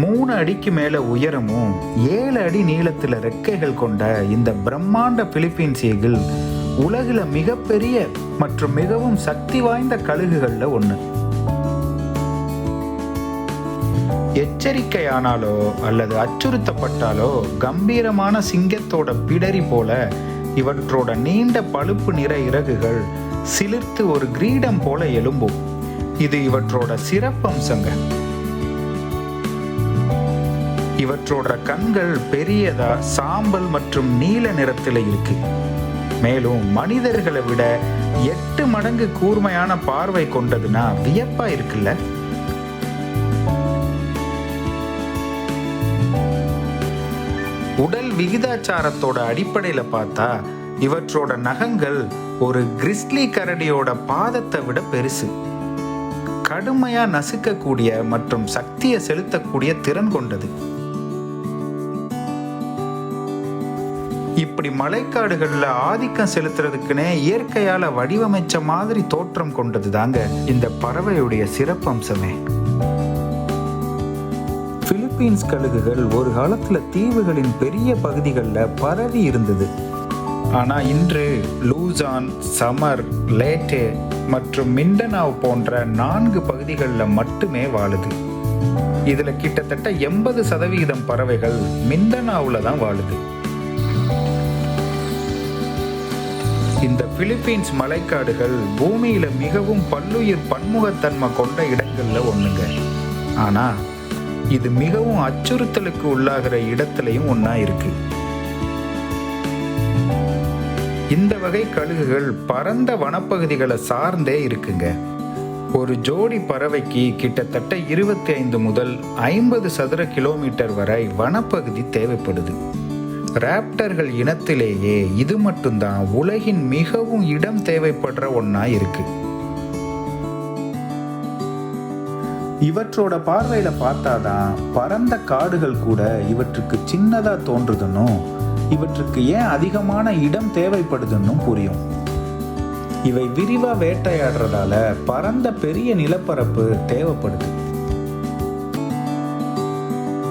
மூணு அடிக்கு மேல உயரமும் ஏழு அடி நீளத்துல ரெக்கைகள் கொண்ட இந்த பிரம்மாண்ட பிலிப்பீன்ஸ் ஈகிள் உலகில மிகப்பெரிய மற்றும் மிகவும் சக்தி வாய்ந்த கழுகுகள்ல ஒண்ணு. எச்சரிக்கையானாலோ அல்லது அச்சுறுத்தப்பட்டாலோ கம்பீரமான சிங்கத்தோட பிடரி போல இவற்றோட நீண்ட பழுப்பு நிற இறகுகள் சிலிர்த்து ஒரு கிரீடம் போல எழும்பும். இது இவற்றோட சிறப்பம்சங்க. இவற்றோட கண்கள் பெரியதா சாம்பல் மற்றும் நீல நிறத்தில் இருக்கு. மேலும் மனிதர்களை விட எட்டு மடங்கு கூர்மையான பார்வை கொண்டதுன்னா வியப்பா இருக்குல்ல? உடல் விகிதாச்சாரத்தோட அடிப்படையில பார்த்தா இவற்றோட நகங்கள் ஒரு கிறிஸ்லி கரடியோட பாதத்தை விட பெருசு. கடுமையா நசுக்கக்கூடிய மற்றும் சக்தியை செலுத்தக்கூடிய திறன் கொண்டது. இப்படி மழைக்காடுகளில் ஆதிக்கம் செலுத்துறதுக்குனே இயற்கையால் வடிவமைச்ச மாதிரி தோற்றம் கொண்டது தாங்க இந்த பறவையுடைய சிறப்பம்சமே. பிலிப்பீன்ஸ் கழுகுகள் ஒரு காலத்தில் தீவுகளின் பெரிய பகுதிகளில் பரவி இருந்தது. ஆனால் இன்று லூசான் சமர் லேட்டே மற்றும் மிண்டனாவ் போன்ற நான்கு பகுதிகளில் மட்டுமே வாழுது. இதில் கிட்டத்தட்ட எண்பது சதவிகிதம் பறவைகள் மிண்டனாவில் தான் வாழுது. இந்த பிலிப்பீன்ஸ் மலைக்காடுகள் பூமியில மிகவும் பல்லுயிர் பன்முகத்தன்மை கொண்ட இடங்கள்ல ஒண்ணுங்க. ஆனா இது மிகவும் அச்சுறுத்தலுக்கு உள்ளாகிற இடத்துலையும் ஒன்றா இருக்கு. இந்த வகை கழுகுகள் பரந்த வனப்பகுதிகளை சார்ந்தே இருக்குங்க. ஒரு ஜோடி பறவைக்கு கிட்டத்தட்ட இருபத்தி ஐந்து முதல் ஐம்பது சதுர கிலோமீட்டர் வரை வனப்பகுதி தேவைப்படுது. ராப்டர்கள் இனத்திலேயே இது மட்டும்தான் உலகின் மிகவும் இடம் தேவைப்படுற ஒன்னா இருக்கு. இவற்றோட பார்வையில பார்த்தாதான் பரந்த காடுகள் கூட இவற்றுக்கு சின்னதா தோன்றுதுன்னும் இவற்றுக்கு ஏன் அதிகமான இடம் தேவைப்படுதுன்னு புரியும். இவை விரிவா வேட்டையாடுறதால பரந்த பெரிய நிலப்பரப்பு தேவைப்படுது.